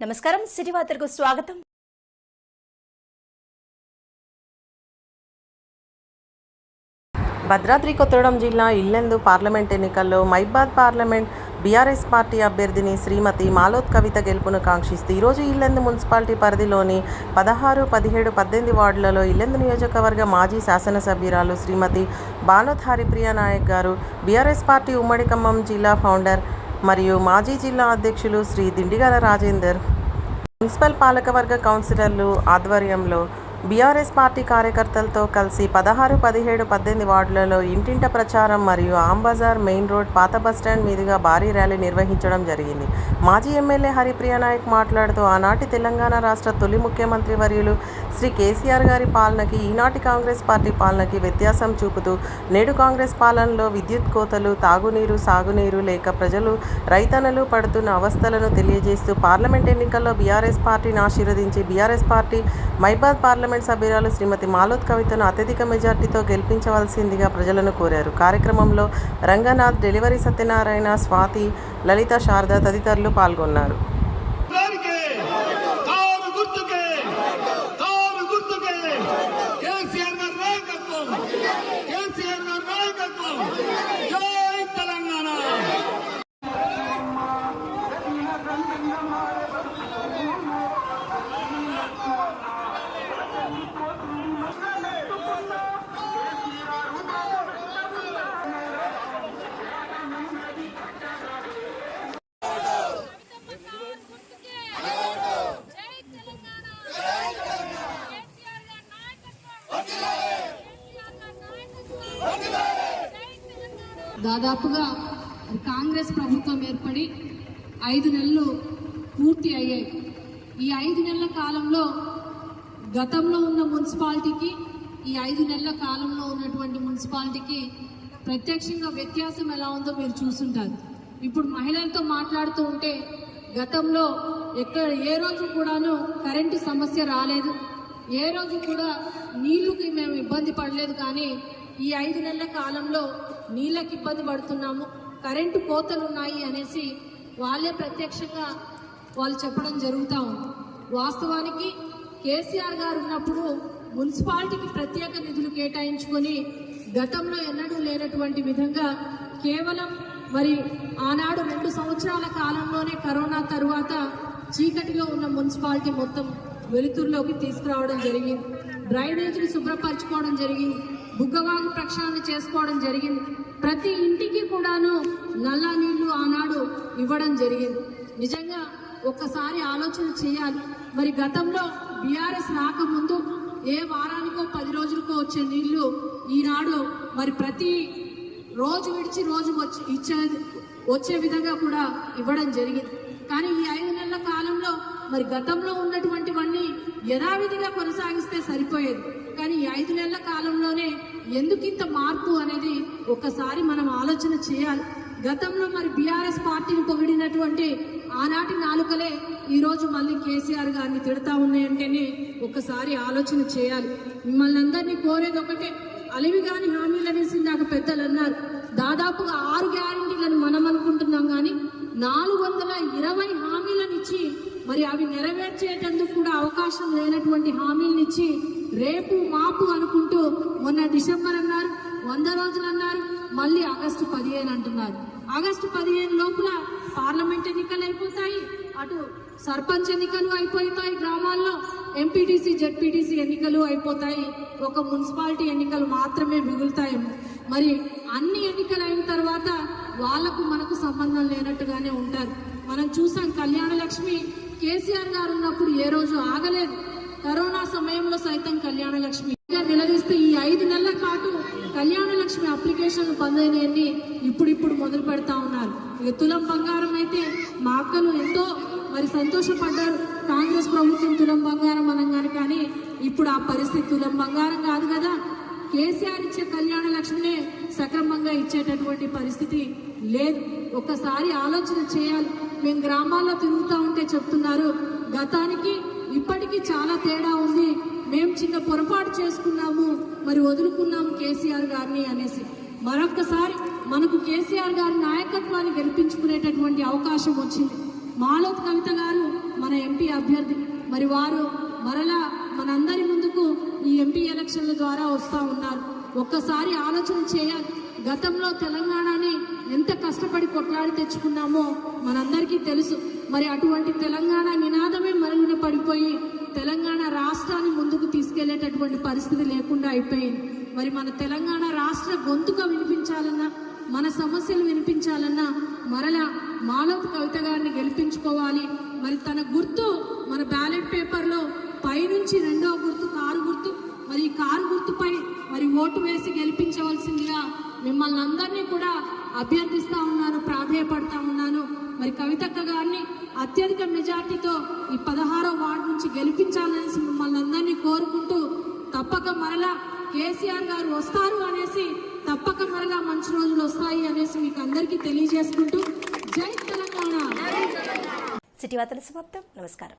నమస్కారం సిటీ వార్తలకు స్వాగతం. భద్రాద్రి కొత్తగూడెం జిల్లా ఇల్లెందు పార్లమెంట్ ఎన్నికల్లో మైబాద్ పార్లమెంట్ బీఆర్ఎస్ పార్టీ అభ్యర్థిని శ్రీమతి మాలోత్ కవిత గెలుపును కాంక్షిస్తూ ఈరోజు ఇల్లెందు మున్సిపాలిటీ పరిధిలోని పదహారు పదిహేడు పద్దెనిమిది వార్డులలో ఇల్లెందు నియోజకవర్గ మాజీ శాసనసభ్యురాలు శ్రీమతి బాలోత్ హరిప్రియ నాయక్ గారు బీఆర్ఎస్ పార్టీ ఉమ్మడి ఖమ్మం జిల్లా ఫౌండర్ మరియు మాజీ జిల్లా అధ్యక్షులు శ్రీ దిండిగల రాజేందర్. మున్సిపల్ పాలకవర్గ కౌన్సిలర్లు ఆధ్వర్యంలో బీఆర్ఎస్ పార్టీ కార్యకర్తలతో కలిసి పదహారు పదిహేడు పద్దెనిమిది వార్డులలో ఇంటింట ప్రచారం మరియు ఆంబజార్ మెయిన్ రోడ్ పాత బస్టాండ్ మీదుగా భారీ ర్యాలీ నిర్వహించడం జరిగింది. మాజీ ఎమ్మెల్యే హరిప్రియ నాయక్ మాట్లాడుతూ ఆనాటి తెలంగాణ రాష్ట్ర తొలి ముఖ్యమంత్రి వర్యులు శ్రీ కేసీఆర్ గారి పాలనకి ఈనాటి కాంగ్రెస్ పార్టీ పాలనకి వ్యత్యాసం చూపుతూ నేడు కాంగ్రెస్ పాలనలో విద్యుత్ కోతలు తాగునీరు సాగునీరు లేక ప్రజలు రైతన్నలు పడుతున్న అవస్థలను తెలియజేస్తూ పార్లమెంట్ ఎన్నికల్లో బీఆర్ఎస్ పార్టీని ఆశీర్వదించి బీఆర్ఎస్ పార్టీ మైబాద్ పార్లమెంట్ సభ్యురాలు శ్రీమతి మాలోత్ కవితను అత్యధిక మెజార్టీతో గెలిపించవలసిందిగా ప్రజలను కోరారు. కార్యక్రమంలో రంగనాథ్ డెలివరీ సత్యనారాయణ స్వాతి లలిత శారద తదితరులు పాల్గొన్నారు. దాదాపుగా కాంగ్రెస్ ప్రభుత్వం ఏర్పడి ఐదు నెలలు పూర్తి అయ్యాయి. ఈ ఐదు నెలల కాలంలో గతంలో ఉన్న మున్సిపాలిటీకి ఈ ఐదు నెలల కాలంలో ఉన్నటువంటి మున్సిపాలిటీకి ప్రత్యక్షంగా వ్యత్యాసం ఎలా ఉందో మీరు చూసుంటారు ఇప్పుడు మహిళలతో మాట్లాడుతూ ఉంటే గతంలో ఎక్కడ ఏ రోజు కూడాను కరెంటు సమస్య రాలేదు. ఏ రోజు కూడా నీళ్ళుకి మేము ఇబ్బంది పడలేదు కానీ ఈ ఐదు నెలల కాలంలో నీళ్ళకి ఇబ్బంది పడుతున్నాము కరెంటు కోతలు ఉన్నాయి అనేసి వాళ్ళే ప్రత్యక్షంగా వాళ్ళు చెప్పడం జరుగుతూ ఉంది. వాస్తవానికి కేసీఆర్ గారు ఉన్నప్పుడు మున్సిపాలిటీకి ప్రత్యేక నిధులు కేటాయించుకొని గతంలో ఎన్నడూ లేనటువంటి విధంగా కేవలం మరి ఆనాడు రెండు సంవత్సరాల కాలంలోనే కరోనా తరువాత చీకటిలో ఉన్న మున్సిపాలిటీ మొత్తం వెలుతురులోకి తీసుకురావడం జరిగింది. డ్రైనేజీని శుభ్రపరచుకోవడం జరిగింది. బుగ్గవాగు ప్రక్షాళన చేసుకోవడం జరిగింది. ప్రతి ఇంటికి కూడాను నల్ల నీళ్ళు ఆనాడు ఇవ్వడం జరిగింది. నిజంగా ఒక్కసారి ఆలోచన చేయాలి. మరి గతంలో బీఆర్ఎస్ రాకముందు ఏ వారానికో పది రోజులకో వచ్చే నీళ్ళు ఈనాడు మరి ప్రతి రోజు విడిచి రోజు వచ్చి ఇచ్చే వచ్చే విధంగా కూడా ఇవ్వడం జరిగింది. కానీ ఈ ఐదు నెలల కాలంలో మరి గతంలో ఉన్నటువంటివన్నీ యథావిధిగా కొనసాగిస్తే సరిపోయేది. కానీ ఈ ఐదు నెలల కాలంలోనే ఎందుకు ఇంత మార్పు అనేది ఒకసారి మనం ఆలోచన చేయాలి. గతంలో మరి బీఆర్ఎస్ పార్టీని పొగిడినటువంటి ఆనాటి నాలుకలే ఈరోజు మళ్ళీ కేసీఆర్ గారిని తిడతా ఉన్నాయంటేనే ఒకసారి ఆలోచన చేయాలి. మిమ్మల్ని అందరినీ కోరేది ఒకటే అలివి కాని హామీలు అనేసి నాకు పెద్దలు అన్నారు. దాదాపుగా ఆరు గ్యారంటీలను మనం అనుకుంటున్నాం కానీ నాలుగు వందల ఇరవై హామీలనిచ్చి మరి అవి నెరవేర్చేటందుకు కూడా అవకాశం లేనటువంటి హామీలనిచ్చి రేపు మాపు అనుకుంటూ మొన్న డిసెంబర్ అన్నారు వంద రోజులు అన్నారు మళ్ళీ ఆగస్టు పదిహేను అంటున్నారు. ఆగస్టు పదిహేను లోపల పార్లమెంట్ ఎన్నికలు అయిపోతాయి అటు సర్పంచ్ ఎన్నికలు అయిపోతాయి గ్రామాల్లో ఎంపీటీసీ జెడ్పీటీసీ ఎన్నికలు అయిపోతాయి ఒక మున్సిపాలిటీ ఎన్నికలు మాత్రమే మిగులుతాయి మరి అన్ని ఎన్నికలు అయిన తర్వాత వాళ్ళకు మనకు సంబంధం లేనట్టుగానే ఉంటారు. మనం చూసాం కళ్యాణ లక్ష్మి కేసీఆర్ గారు ఉన్నప్పుడు ఏ రోజు ఆగలేదు. కరోనా సమయంలో సైతం కళ్యాణ లక్ష్మి నిలదీస్తే ఈ ఐదు నెలల పాటు కళ్యాణ లక్ష్మి అప్లికేషన్లు పొందైనవన్నీ ఇప్పుడిప్పుడు మొదలు పెడతా ఉన్నారు. ఇక తులం బంగారం అయితే మా అక్కలు ఎంతో మరి సంతోషపడ్డారు. కాంగ్రెస్ ప్రభుత్వం తులం బంగారం అనగానే కానీ ఇప్పుడు ఆ పరిస్థితి తులం బంగారం కాదు కదా. కేసీఆర్ ఇచ్చే కళ్యాణ లక్ష్మినే సక్రమంగా ఇచ్చేటటువంటి పరిస్థితి లేదు. ఒక్కసారి ఆలోచన చేయాలి. మేము గ్రామాల్లో తిరుగుతూ ఉంటే చెప్తున్నారు. గతానికి ఇప్పటికీ చాలా తేడా ఉంది. మేము చిన్న పొరపాటు చేసుకున్నాము. మరి వదులుకున్నాము కేసీఆర్ గారిని అనేసి. మరొక్కసారి మనకు కేసీఆర్ గారి నాయకత్వాన్ని గెలిపించుకునేటటువంటి అవకాశం వచ్చింది. మాలోత్ కవిత గారు మన ఎంపీ అభ్యర్థి. మరి వారు మరలా మనందరి ముందుకు ఈ ఎంపీ ఎలక్షన్ల ద్వారా వస్తూ ఉన్నారు. ఒక్కసారి ఆలోచన చేయాలి. గతంలో తెలంగాణని ఎంత కష్టపడి కొట్లాడి తెచ్చుకున్నామో మనందరికీ తెలుసు. మరి అటువంటి తెలంగాణ నినాదమే మరుగున పడిపోయి తెలంగాణ రాష్ట్రాన్ని ముందుకు తీసుకెళ్ళేటటువంటి పరిస్థితి లేకుండా అయిపోయింది. మరి మన తెలంగాణ రాష్ట్ర గొంతుక వినిపించాలన్నా మన సమస్యలు వినిపించాలన్నా మరలా మాలోపు కవిత గారిని గెలిపించుకోవాలి. మరి తన గుర్తు మన బ్యాలెట్ పేపర్లో పైనుంచి రెండవ గుర్తు కారు గుర్తు. మరి ఈ కారు గుర్తుపై మరి ఓటు వేసి గెలిపించవలసిందిగా మిమ్మల్ని అందరినీ కూడా అభ్యర్థిస్తా ఉన్నాను ప్రాధేయపడతా ఉన్నాను. మరి కవితక్క గారిని అత్యధిక మెజార్టీతో ఈ పదహారో వార్డు నుంచి గెలిపించాలనేసి మిమ్మల్ని అందరినీ కోరుకుంటూ తప్పక మరలా కేసీఆర్ గారు వస్తారు అనేసి తప్పక మరలా మంచి రోజులు వస్తాయి అనేసి మీకు అందరికీ తెలియజేసుకుంటూ జై తెలంగాణ. సిటీ వార్తలు సమాప్తం. నమస్కారం.